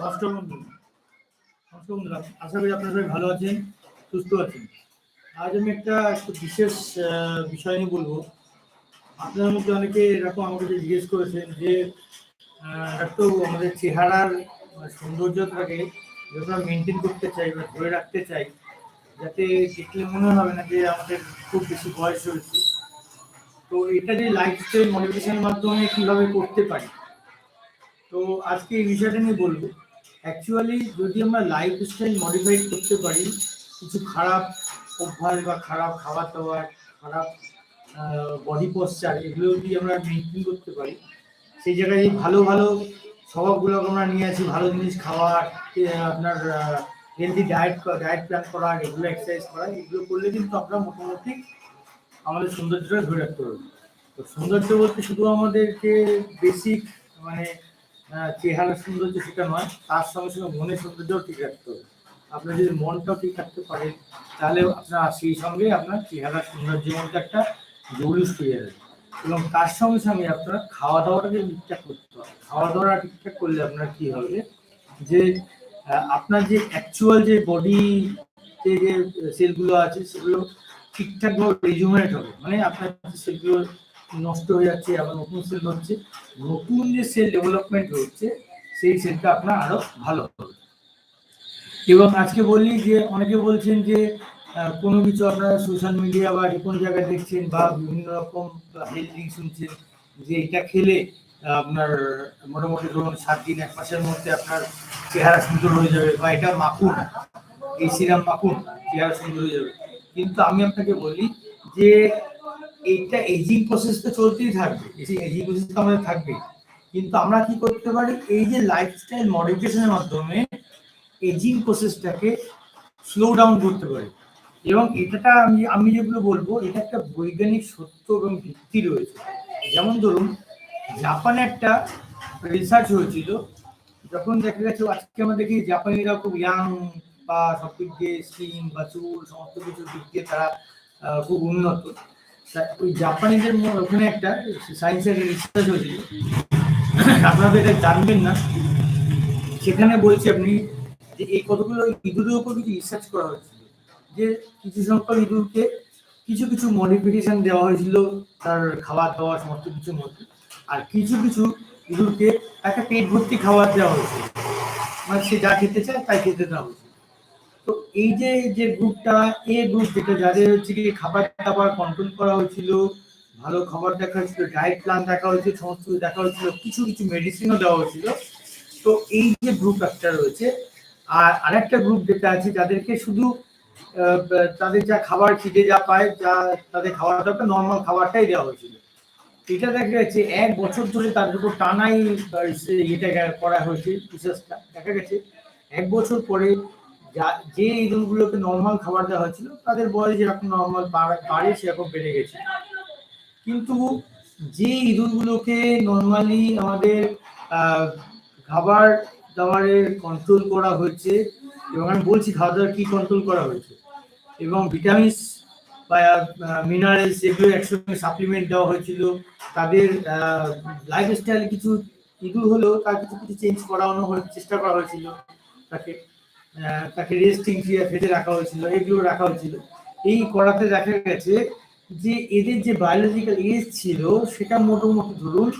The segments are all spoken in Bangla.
নমস্কার বন্ধু নমস্কার আশা করি আপনারা সবাই ভালো আছেন, সুস্থ আছেন। আজ আমি একটা বিশেষ বিষয় নিয়ে বলব। আপনাদের মধ্যে অনেকে এরকম আমাকে জিজ্ঞেস করেছেন যে একটু আমাদের চেহারার সৌন্দর্যটাকে যখন মেনটেন করতে চাই বা ধরে রাখতে চাই, যাতে দেখলে মনে হবে না যে আমাদের খুব বেশি বয়স হয়েছে। তো এটা যে লাইফস্টাইল মডিফিকেশনের মাধ্যমে কীভাবে করতে পারি তো আজকে এই বিষয়টা নিয়ে বলব। অ্যাকচুয়ালি যদি আমরা লাইফস্টাইল মডিফাই করতে পারি, কিছু খারাপ অভ্যাস বা খারাপ খাবার দাবার খারাপ বডি পশ্চার এগুলো যদি আমরা মেনটেন করতে পারি, সেই জায়গায় এই ভালো ভালো স্বভাবগুলো আমরা নিয়ে আসি, ভালো জিনিস খাওয়ার আপনার হেলদি ডায়েট ডায়েট প্ল্যান করা রেগুলার এক্সারসাইজ করা এগুলো করলে কিন্তু আমরা মোটামুটি আমাদের সৌন্দর্যটা ধরে রাখতে পারব। তো সৌন্দর্য বলতে শুধু আমাদেরকে বেসিক মানে চেহারার সৌন্দর্য সেটা নয় তার সঙ্গে সঙ্গে মনের সৌন্দর্যও ঠিক রাখতে হবে। আপনার যদি মনটাও ঠিক রাখতে পারেন, তাহলে আপনার সেই সঙ্গে আপনার চেহারার সৌন্দর্যের মধ্যে একটা জৌলুস পেয়ে যাবে। এবং তার সঙ্গে সঙ্গে আপনার খাওয়া দাওয়াটাকে ঠিকঠাক করতে হবে খাওয়া দাওয়াটা ঠিকঠাক করলে আপনার কি হবে যে আপনার যে অ্যাকচুয়াল যে বডি যে যে সেলগুলো আছে, সেগুলো ঠিকঠাকভাবে রেজুমেট হবে। মানে আপনার সেলগুলো নষ্ট হয়ে যাচ্ছে, আবার নতুন সেল হচ্ছে নতুন যে সেল ডেভেলপমেন্ট হচ্ছে, সেই সেলটা আপনার আরও ভালো হবে। এবং আজকে বলি যে, অনেকে বলছেন যে কোনো কিছু আপনারা সোশ্যাল মিডিয়া বা যে কোনো জায়গায় দেখছেন বা বিভিন্ন রকম হেলথ শুনছেন, যে এটা খেলে আপনার মোটামুটি ধরুন সাত দিন এক মাসের মধ্যে আপনার চেহারা সুন্দর হয়ে যাবে বা এটা মাখুন, এই সিরাম মাখুন, চেহারা সুন্দর হয়ে যাবে। কিন্তু আমি আপনাকে বলি যে এইটা এজিং প্রসেস তো চলতেই থাকবে। এজিং প্রসেস তো আমাদের থাকবে। কিন্তু আমরা কি করতে পারি? এই যে লাইফস্টাইল মডিফিকেশনের মাধ্যমে এজিং প্রসেসটাকে স্লো ডাউন করতে পারি। এবং এটা আমি আমি যেগুলো বলব, এটা একটা বৈজ্ঞানিক সত্য এবং ভিত্তি রয়েছে। যেমন ধরুন, জাপানে একটা রিসার্চ হয়েছিল, যখন দেখা গেছে, আজকে আমরা দেখি জাপানিরা খুব ইয়াং বা সব দিক দিয়ে স্কিন বা চুল, সমস্ত কিছু দিক দিয়ে তারা খুব উন্নত। ওই জাপানিদের ওখানে একটা সায়েন্সের রিসার্চ হয়েছিল। আপনারা এটা জানবেন না। সেখানে বলছি আপনি যে এই কতগুলো ইঁদুরের উপর কিছু রিসার্চ করা হয়েছিল। যে কিছু সংখ্যক ইঁদুরকে কিছু কিছু মডিফিকেশন দেওয়া হয়েছিল, তার খাওয়া দাওয়া সমস্ত কিছুর মধ্যে। আর কিছু কিছু ইঁদুরকে একটা পেট ভর্তি খাবার দেওয়া হয়েছিল। মানে সে যা খেতে চায় তাই খেতে দেওয়া হয়েছিল। তো এই যে যে গ্রুপটা, এ গ্রুপ যেটা যাদের হচ্ছে কি খাবার দাবার কন্ট্রোল করা হয়েছিল, ভালো খাবার দেখা হয়েছিল ডায়েট প্ল্যান দেখা হয়েছিল, সমস্ত কিছু দেখা হয়েছিল, কিছু কিছু মেডিসিনও দেওয়া হয়েছিল। তো এই যে গ্রুপ একটা রয়েছে, আর আরেকটা গ্রুপ যেটা আছে, যাদেরকে শুধু তাদের যা খাবার খিদে যা পায়, যা তাদের খাওয়া দাওয়াটা নর্মাল খাবারটাই দেওয়া হয়েছিল। এটা দেখা গেছে, এক বছর ধরে তাদের উপর টানাই এটা করা হয়েছে দেখা গেছে। এক বছর পরে যা ইঁদুরগুলোকে নর্মাল খাবার দেওয়া হয়েছিল, তাদের বয়স যেরকম নর্মাল বাড়ে সেরকম বেড়ে গেছে। কিন্তু যে ইঁদুরগুলোকে নর্মালি আমাদের খাবার দাবারের কন্ট্রোল করা হয়েছে, এবং আমি বলছি খাওয়া দাওয়ার কি কন্ট্রোল করা হয়েছে, এবং ভিটামিনস বা মিনারেলস এগুলো একসঙ্গে সাপ্লিমেন্ট দেওয়া হয়েছিল, তাদের লাইফস্টাইল কিছু, ইঁদুর হলেও তার কিছু কিছু চেঞ্জ করানো চেষ্টা করা হয়েছিল তাকে। তাকে রেস্টিং ফেজে রাখা হয়েছিল, এগুলো রাখা হয়েছিল। এই করাতে দেখা গেছে যে এদের যে বায়োলজিক্যাল এজ ছিল, সেটা মোটামুটি ধরুন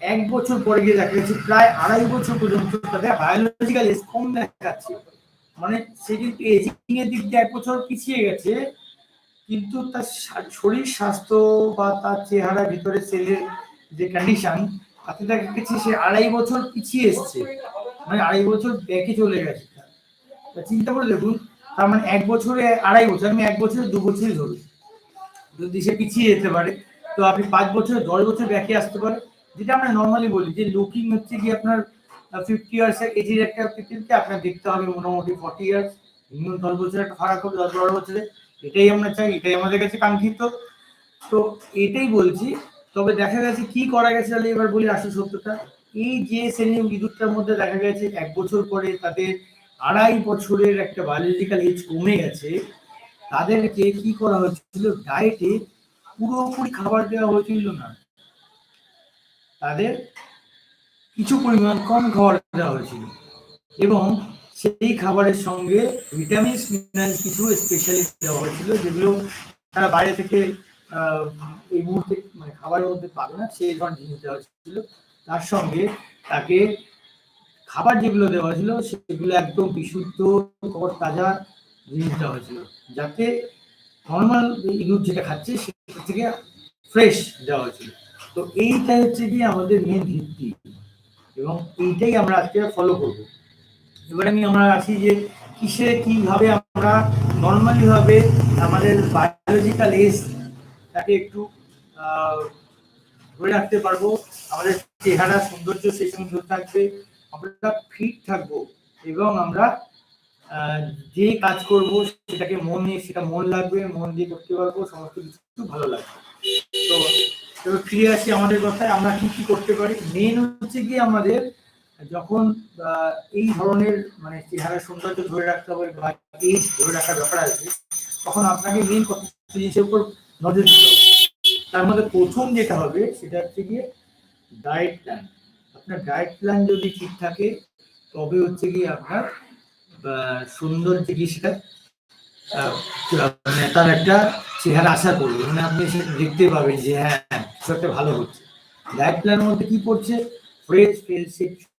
এক বছর পরে গিয়ে দেখা গেছে, প্রায় আড়াই বছর পর্যন্ত তাদের বায়োলজিক্যাল এজ কম দেখাচ্ছে। মানে সে কিন্তু এজিং এর দিক দিয়ে এক বছর পিছিয়ে গেছে, কিন্তু তার শরীর স্বাস্থ্য বা তার চেহারা ভিতরে সেলের যে কন্ডিশন তাতে দেখা গেছে সে আড়াই বছর পিছিয়ে এসছে। মানে আড়াই বছর ব্যাকে চলে গেছে। চিন্তা করে দেখুন, তার মানে এক বছরে আড়াই বছর, আমি এক বছরে দু বছরই ধরি যদি সে পিছিয়ে যেতে পারে, তো আপনি পাঁচ বছর, দশ বছর ব্যাকে আসতে পারে। যেটা আমরা নর্মালি বলি যে লুকিং হচ্ছে কি আপনার ফিফটি ইয়ার্স এজের একটা পিপিলকে আপনার দেখতে হবে মোটামুটি ফর্টি ইয়ার্স মিনিমাম দশ বছর একটা ফারাক হবে, দশ বারো বছরে। এটাই আমরা চাই, এটাই আমাদের কাছে কাঙ্ক্ষিত। তো এটাই বলছি, তবে দেখা গেছে কি করা গেছে তাহলে এবার বলি আসল সত্যটা এই যে শ্রেণির বিদ্যুৎটার মধ্যে দেখা গেছে এক বছর পরে তাদের আড়াই বছরের একটা বায়োলজিক্যাল এজ কমে গেছে। তাদেরকে কি করা হয়েছিল? ডায়েটে পুরোপুরি খাবার দেওয়া হয়েছিল না। তাদের কিছু পরিমাণ কম খাবার দেওয়া হয়েছিল। এবং সেই খাবারের সঙ্গে ভিটামিনস মিনারেলস কিছু স্পেশালি দেওয়া হয়েছিল, যেগুলো তারা বাইরে থেকে এই মুহূর্তে মানে খাবারের মধ্যে পাবে না, সেই ধরনের জিনিস দেওয়া হয়েছিল। তার সঙ্গে তাকে খাবার যেগুলো দেওয়া হয়েছিল, সেগুলো একদম বিশুদ্ধ খবর তাজা জিনিস দেওয়া হয়েছিল। যাতে নর্মাল ইঁদুর যেটা খাচ্ছে, সেটা থেকে ফ্রেশ দেওয়া হয়েছিল। তো এইটা হচ্ছে কি আমাদের মেন ভিত্তি। এবং এইটাই আমরা আজকে ফলো করব। এবার আমি আমরা আসি যে কিসে, কীভাবে আমরা নর্মালি ভাবে আমাদের বায়োলজিক্যাল এজ তাকে একটু ধরে রাখতে পারব। আমাদের চেহারা সৌন্দর্য সেই সুন্দর থাকবে। আমরা ফিট থাকব এবং আমরা যে কাজ করব সেটাকে মন নিয়ে সেটা মন লাগবে, মন দিয়ে করতে পারব, সমস্ত কিছু ভালো লাগবে। তো, এবার ফিরে আসি আমাদের কথায়, আমরা কি কি করতে পারি? মেন হচ্ছে কি আমাদের যখন এই ধরনের মানে চেহারা সৌন্দর্য ধরে রাখতে হবে বা এজ ধরে রাখার ব্যাপার আছে, তখন আপনাকে মেন কত জিনিসের উপর নজর দিতে হবে। তার মধ্যে প্রথম যেটা হবে, সেটা হচ্ছে গিয়ে ডায়েট প্ল্যান আপনার ডায়েট প্ল্যান যদি ঠিক থাকে তবে হচ্ছে গিয়ে আপনার সুন্দর কি আহ, মানে তার একটা চেহারা আশা করবে। মানে আপনি সেটা দেখতে পাবেন যে হ্যাঁ কিছু ভালো হচ্ছে। ডায়েট প্ল্যানের মধ্যে কি পড়ছে? ফ্রেশ ফ্রেশ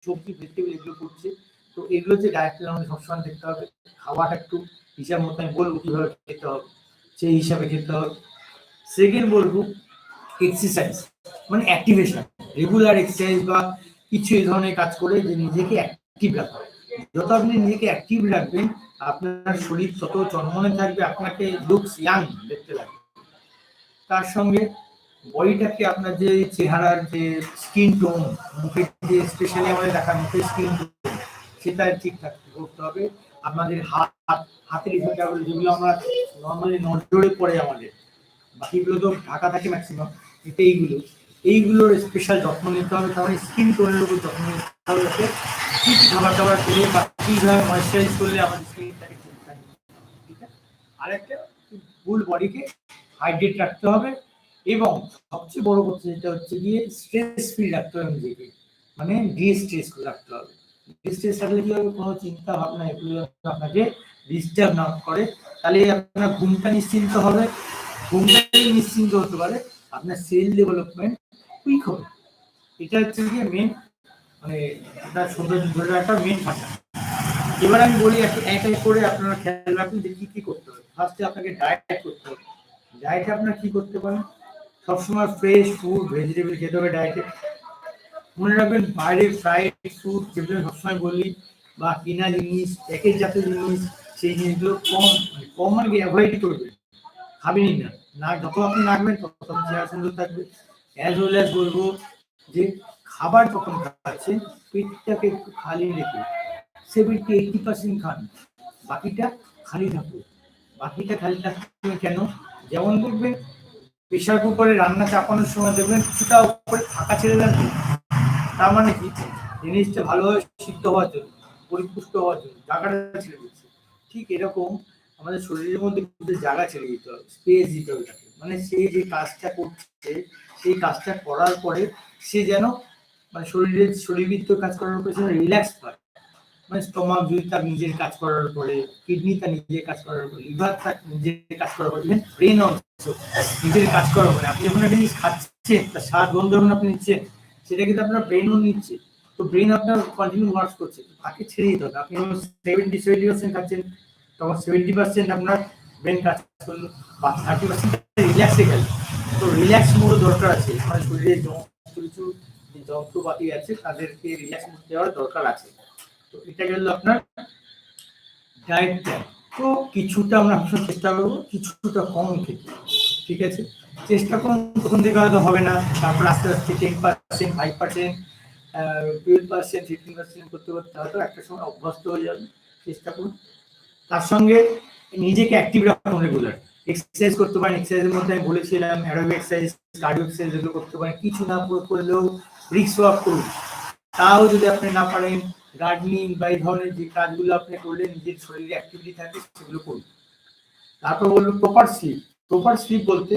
সবজি ভেজিটেবল এগুলো পড়ছে। তো এগুলো যে ডায়েট প্ল্যান আমাদের সবসময় দেখতে হবে। খাওয়াটা একটু হিসাব মতো আমি বলব কীভাবে খেতে হবে। সেই হিসাবে খেতে হবে। সেকেন্ড বলব এক্সারসাইজ মানে অ্যাক্টিভেশন রেগুলার এক্সারসাইজ বা কিছু এই ধরনের কাজ করে যে নিজেকে অ্যাক্টিভ রাখা যত আপনি নিজেকে অ্যাক্টিভ রাখবেন, আপনার শরীর তত চনমনে থাকবে, আপনাকে লুকস ইয়াং দেখতে লাগবে। তার সঙ্গে বডিটাকে আপনার যে চেহারার যে স্কিন টোন মুখের যে স্পেশালি আমাদের দেখা মুখের স্কিন টোন সেটা ঠিকঠাক করতে হবে। আপনাদের হাত, হাতের ইফেক্ট যেগুলো আমরা নর্মালি নজরে পড়ে আমাদের, বাকিগুলো তো ঢাকা থাকে ম্যাক্সিমাম কিন্তু এইগুলো এইগুলোর স্পেশাল যত্ন নিতে হবে তাহলে স্কিন টোনের উপর যত্ন নিতে হবে, যাতে কি কি খাবার করে বা কীভাবে ময়শ্চারাইজ করলে আমাদের স্কিনটাকে ঠিক থাকে আছে? আরেকটা ফুল বডিকে হাইড্রেট রাখতে হবে এবং সবচেয়ে বড় কথা যেটা হচ্ছে গিয়ে স্ট্রেস ফ্রি রাখতে হবে নিজেকে। মানে ডিস্ট্রেস রাখতে হবে। ডিস্ট্রেস রাখলে কি হবে? কোনো চিন্তা ভাবনা এগুলো আপনাকে ডিস্টার্ব না করে। তাহলে আপনার ঘুমটা নিশ্চিন্ত হবে। ঘুমটা নিশ্চিন্ত হতে পারে। আপনার সেল ডেভেলপমেন্ট কুইক হবে এটা হচ্ছে গিয়ে মেন মানে আপনার সৌন্দর্য ধরে রাখার মেন ভাষা এবার আমি বলি এক এক করে আপনারা খেয়াল রাখুন যে কি কি করতে হবে। ফার্স্টে আপনাকে ডায়েট করতে হবে। ডায়েটে আপনার কি করতে পারেন? সবসময় ফ্রেশ ফুড ভেজিটেবল খেতে হবে ডায়েটে মনে রাখবেন বাইরে ফ্রাইড ফুড যেগুলো সবসময় বলি, বা কিনা জিনিস প্যাকেজ জাতীয় জিনিস, সেই জিনিসগুলো কম মানে কম মানে অ্যাভয়েড করবেন। খাবেনই না। না যত আপনি রাখবেন, তত আপনার সুন্দর থাকবে। অ্যাজ ওয়েল অ্যাজ বলব যে খাবার যখন খাচ্ছেন পেটটাকে একটু খালি রেখে সেভেন্টি এইটি পার্সেন্ট খান বাকিটা খালি থাকুক বাকিটা খালি থাকবে কেন? যেমন দেখবেন প্রেশার কুকারে রান্না চাপানোর সময় দেখবেন কিছুটা উপরে ফাঁকা ছেড়ে দেন। তার মানে কি? জিনিসটা ভালোভাবে সিদ্ধ হওয়ার জন্য, পরিপুষ্ট হওয়ার জন্য, জায়গাটা ছেড়ে দিচ্ছে। ঠিক এরকম আমাদের শরীরের মধ্যে কিন্তু জায়গা ছেড়ে দিতে হবে স্পেস দিতে হবে তাকে। মানে সে যে কাজটা করছে সেই কাজটা করার পরে সে যেন মানে শরীরের শরীরবৃত্ত কাজ করার পরে যেন রিল্যাক্স পায় মানে স্টমাক যদি তার নিজের কাজ করার পরে কিডনি তার নিজের কাজ করার পরে লিভার তার নিজের কাজ করার পরে ইভেন ব্রেন অংশ নিজের কাজ করার পরে। আপনি যখন একটা জিনিস খাচ্ছেন তার স্বাদ গন্ধ যখন আপনি নিচ্ছেন, সেটা কিন্তু আপনার ব্রেনও নিচ্ছে। তো ব্রেন আপনার কন্টিনিউ ওয়ার্ক করছে। তাকে ছেড়ে দিতে হবে। আপনি সেভেন্টি সেভেন্টি পার্সেন্ট খাচ্ছেন, তখন সেভেন্টি পার্সেন্ট আপনার ব্রেন কাজ করল, বা থার্টি পার্সেন্ট রিল্যাক্সে গেল। তো রিল্যাক্স মোড দরকার আছে। মানে শরীরে সমস্ত কিছু যন্ত্রপাতি আছে, তাদেরকে রিল্যাক্স মোড দেওয়ার দরকার আছে। তো এটা গেল আপনার ডায়েট প্ল্যান তো কিছুটা আমরা সবসময় চেষ্টা করব, কিছুটা কম খেতে। ঠিক আছে? চেষ্টা করুন, প্রথম থেকে হয়তো হবে না। তারপর আস্তে আস্তে ten percent five percent twelve percent fifteen percent করতে করতে হয়তো একটা সময় অভ্যস্ত হয়ে যাবে। চেষ্টা করুন। তার সঙ্গে নিজেকে অ্যাক্টিভ রাখুন রেগুলার। এক্সারসাইজ করতে পারেন এক্সারসাইজের মধ্যে আমি বলেছিলাম অ্যারোবিক এক্সারসাইজ কার্ডিও এক্সারসাইজ এগুলো করতে পারেন, কিছু না করে করলেও রিক্স ওয়ার্ক করুন। তাও যদি আপনি না পারেন গার্ডেনিং বা এই ধরনের যে কাজগুলো আপনি করলে নিজের শরীরে অ্যাক্টিভিটি থাকে, সেগুলো করুন। তারপর বলব প্রপার স্লিপ প্রপার স্লিপ বলতে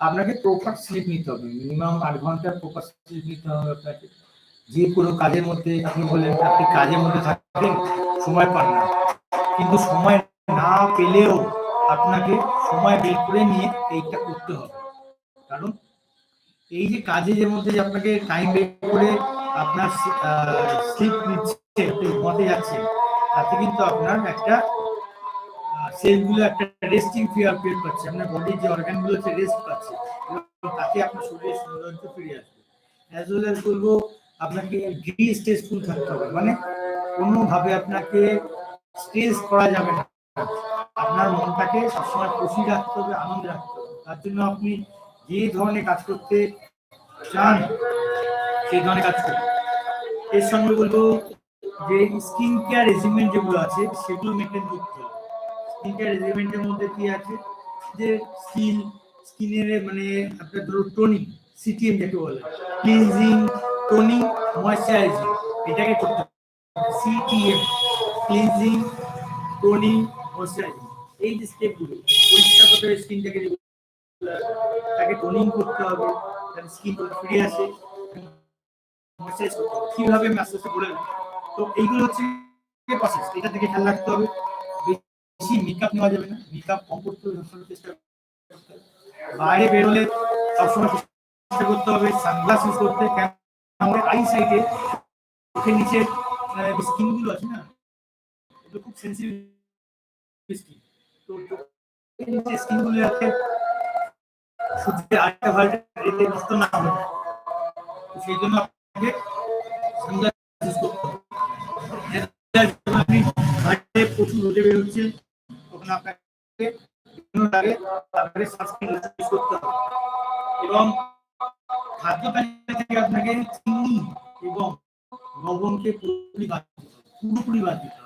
আপনাকে প্রপার স্লিপ নিতে হবে। মিনিমাম আট ঘণ্টার প্রপার স্লিপ নিতে হবে আপনাকে। যে কোনো কাজের মধ্যে আপনি বললেন, আপনি কাজের মধ্যে থাকেন, সময় পান না। কিন্তু সময় না পেলেও আপনাকে সময় বের করে নিয়ে এইটা করতে হবে। কারণ এই যে কাজের মধ্যে যে আপনাকে টাইম বের করে আপনার স্লিপ নিচ্ছে ঘুমাতে যাচ্ছেন, তাতে কিন্তু আপনার একটা সেলগুলো একটা রেস্টিং পিরিয়ড পিরিয়ড পাচ্ছে আপনার বডির যে অর্গানগুলো হচ্ছে রেস্ট পাচ্ছে তাতে আপনার শরীরের সৌন্দর্য ফিরে আসবে। অ্যাজ ওয়েল অ্যাজ বলব, আপনাকে ডি স্ট্রেসফুল থাকতে হবে মানে কোনোভাবে আপনাকে স্ট্রেস করা যাবে না। আপনার মনটাকে সবসময় খুশি রাখতে হবে, আনন্দ রাখতে হবে। তার জন্য আপনি যে ধরনের কাজ করতে চান, সেই ধরনের কাজ করুন। এর সঙ্গে বলব যে স্কিন কেয়ার রেজিমেন্ট যেগুলো আছে, সেগুলো মেনটেন করতে হবে। স্কিন কেয়ার রেজিমেন্টের মধ্যে কি আছে? যে স্কিন স্কিনের মানে আপনার ধরো টোনিং সিটিএম যাকে বলে। ক্লিনজিং টোনিং ময়শ্চারাইজিং এটাকে করতে হবে। সিটিএম ক্লিনজিং টোনিং এই যে স্কিনটাকে তাকে করতে হবে তার স্কিন আসে তো এইগুলো হচ্ছে প্রসেস থেকে খেয়াল রাখতে হবে। বেশি মেকআপ নেওয়া যাবে না মেকআপ কম করতে হবে বাইরে বেরোলে সবসময় করতে হবে সানগ্লাস করতে আই সাইডে নিচে স্কিনগুলো আছে না, এগুলো খুব আপনাকে প্রচুর রোদে বেরোচ্ছেন তখন আপনাকে তারপরে ইউজ করতে হবে। এবং খাদ্য তালিকা থেকে আপনাকে চিনি এবং লবণকে পুরোপুরি বাদ দিতে হবে। পুরোপুরি বাদ দিতে হবে।